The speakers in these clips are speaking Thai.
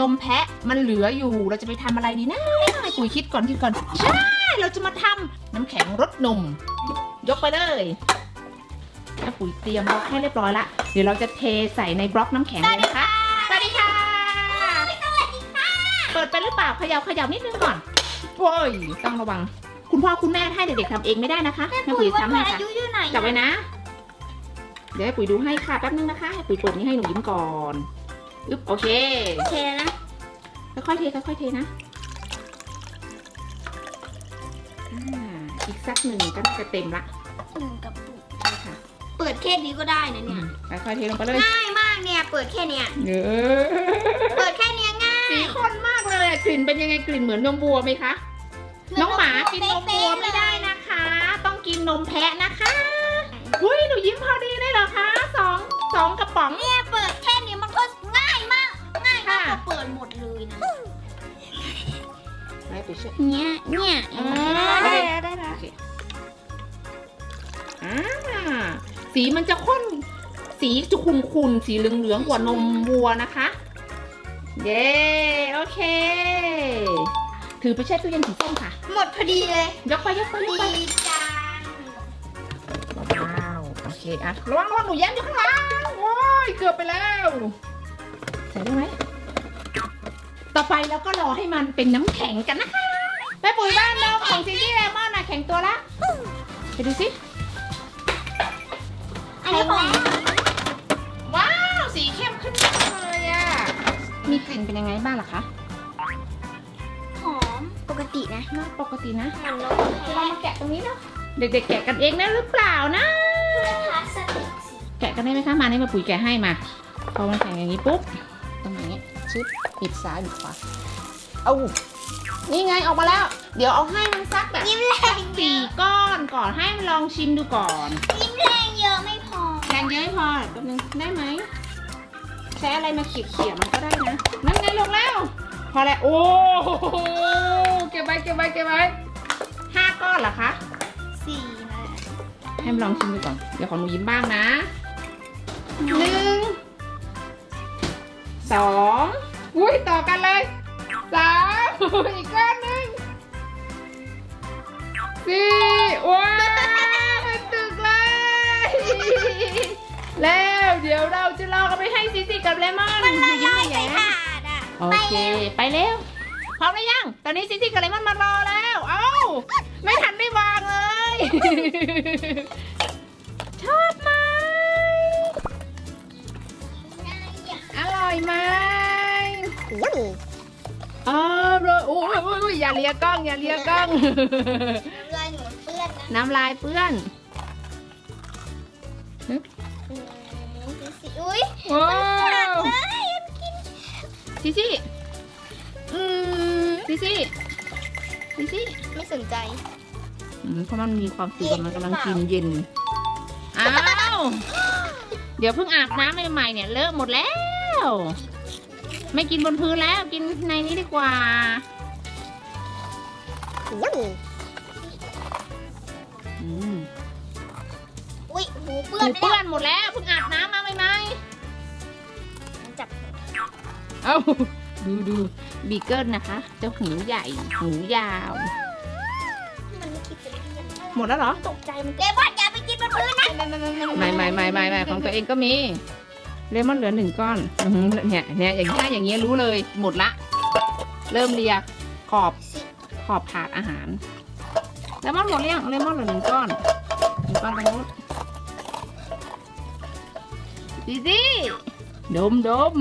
นมแพะมันเหลืออยู่ เราจะไปทำอะไรดีนะให้ปุ๋ยคิดก่อนคิดก่อน ใช่ เราจะมาทำน้ำแข็งรสนม ยกไปเลยแล้วปุ๋ยเตรียมบล็อกให้เรียบร้อยละ เดี๋ยวเราจะเทใส่ในบล็อกน้ำแข็งเลยนะคะ สวัสดีค่ะ เปิดไปหรือเปล่าเขย่าเขย่านิดนึงก่อน โอ้ย ต้องระวัง คุณพ่อคุณแม่ให้เด็กๆทำเองไม่ได้นะคะให้ปุ๋ยทำให้อาค่ะยุอยู่ไหนจับไว้นะ เดี๋ยวให้ปุ๋ยดูให้ค่ะแป๊บนึงนะคะ ให้ปุ๋ยเปิดนี้ให้หนูยิ้มก่อน อึ๊บโอเค โอเคนะ ค่อยๆเทค่อยๆเทนะอ่าอีกสักหนึ่งก็น่าจะเต็มละหนึ่งกับปุกใช่ค่ะเปิดแค่นี้ก็ได้นะอืเนี่ยมค่อยๆเทลงไปเลยง่ายมากเนี่ย เปิดแค่เนี้ยเออเปิดแค่เนี้ยง่าย สีข้นมากเลยอะกลิ่นเป็นยังไงกลิ่นเหมือนนมวัวไหมคะ น้องหมากินนมวัวไม่ได้นะคะ ต้องกินนมแพะนะคะ อุ้ยหนูยิ้มพอดีเลยเหรอคะสองสองกระป๋องเนี่ยเให้ปุ๋ยช่วยเนี่ยเนี่ยอืมได้แล้วได้แล้วอ่าสีมันจะข้นสีจะขุ่นๆสีเหลืองๆกว่านมวัวนะคะ เย้โอเค ถือไปแช่ตู้เย็นสีส้มค่ะ หมดพอดีเลย ยกไปยกไปยกไปดีจังว้าวโอเคอะระวังระวังหนูแย้มอยู่ข้างหลังโอ้ยเกือบไปแล้ว ใส่ได้ไหม ต่อไปเราก็รอให้มันเป็นน้ำแข็งกันนะคะแม่ปุ๋ยบ้านนมของซิซี่เลมอนน่ะแข็งตัวละไปดูสิอันนี้ของว้าวสีเข้มขึ้นมากเลยอะมีกลิ่นเป็นยังไงบ้างล่ะคะหอมปกตินะน่าปกตินะมันลจะลองมาแกะตรงนี้เนาะเด็กๆแกะกันเองได้หรือเปล่านะ พลาสติกสีแกะกันได้ไหมคะมานี่มาปุ๋ยแกะให้มาพอมันแข็งอย่างนี้ปุ๊บตรงนี้ ชึบปิดซ้ายปิดขวาเอานี่ไงออกมาแล้ว เดี๋ยวเอาให้มันสักแบบยิ้มแรงเยสี่อะก้อนก่อนให้มันลองชิมดูก่อนยิ้มแรงเยอะไม่พอแรงเยอะไม่พอแป๊บนึงได้ไหมใช้อะไรมาเขี่ยๆมันก็ได้นะนั่นไงลงแล้ว พอแล้วโอ้โหเก็บไว้เก็บไว้เก็บไว้ห้าก้อนเหรอคะสี่นะให้มันลองชิมดูก่อนเดี๋ยวของหนูยิ้มบ้างนะหนึ่ง สองอุ้ยต่อกันเลยสามอีกก้อนหนึ่งสี่ว้าวเป็นตึกเลย แล้วเดี๋ยวเราจะลองเอาไปให้ซิซิกับเลมอนหนูยิ้มหน่อยใส่แย้ถาดอะโอเค ไปเร็วพร้อมหรือยัง ตอนนี้ซิซิกับเลมอนมารอแล้ว เอ้า ไม่ทันได้วางเลย ร่อยไหมอร่อยโอ้ยโอ้ยโอ้ยอย่าเลียกล้องอย่าเลียกล้องลายหนูเปื้อนนะน้ำลายเปื้อนอุ้ยว้าหักวเลยกินซิซิอืมซิซิซิซิไม่สนใจ อืมเพราะมันมีความสุขกับมันกำลังกินเย็น อ้าว เดี๋ยวเพิ่งอาบน้ำใหม่ๆเนี่ยเลอะหมดแล้ว ไม่กินบนพื้นแล้วกินในนี้ดีกว่าอืมอุ้ยหูเปื้อหูนเปื้อนหมดแล้วเพิ่งอาบน้ำมาใหม่จับๆเอ้าดูดูบีเกิลนะคะเจ้าหูใหญ่หูยาว มันไม่คิดจะเปื้อนหมดแล้วเหรอตกใจมันเลมอนอย่าไปกินบนพื้นนะไม่ไม่ไม่ไม่ไม่ของตัวเองก็มี เลมอนเหลือหนึ่งก้อนอื้อหือเนี่ยเนี่ยอย่างนี้อย่างเงี้ยรู้เลยหมดละ เริ่มเลียขอบขอบถาดอาหาร เลมอนหมดหรือยังเลมอนเหลือหนึ่งก้อนหนึ่งก้อนตรงนู้นดีดีดมดม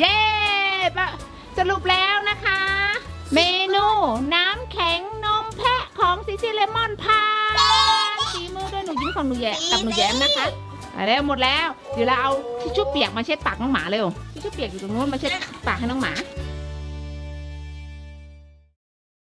เย้ปะสรุปแล้วนะคะ เมนูน้ำแข็งนมแพะของซิซี่เลมอนพานฝีมือด้วยหนูยิ้มของหนูแย้กับหนูแย้มนะคะ อะแล้วหมดแล้ว เดี๋ยวเราเอาทิชชู่เปียกมาเช็ดปากน้องหมาเร็วทิชชู่เปียกอยู่ตรงนู้นมาเช็ดปากให้น้องหมา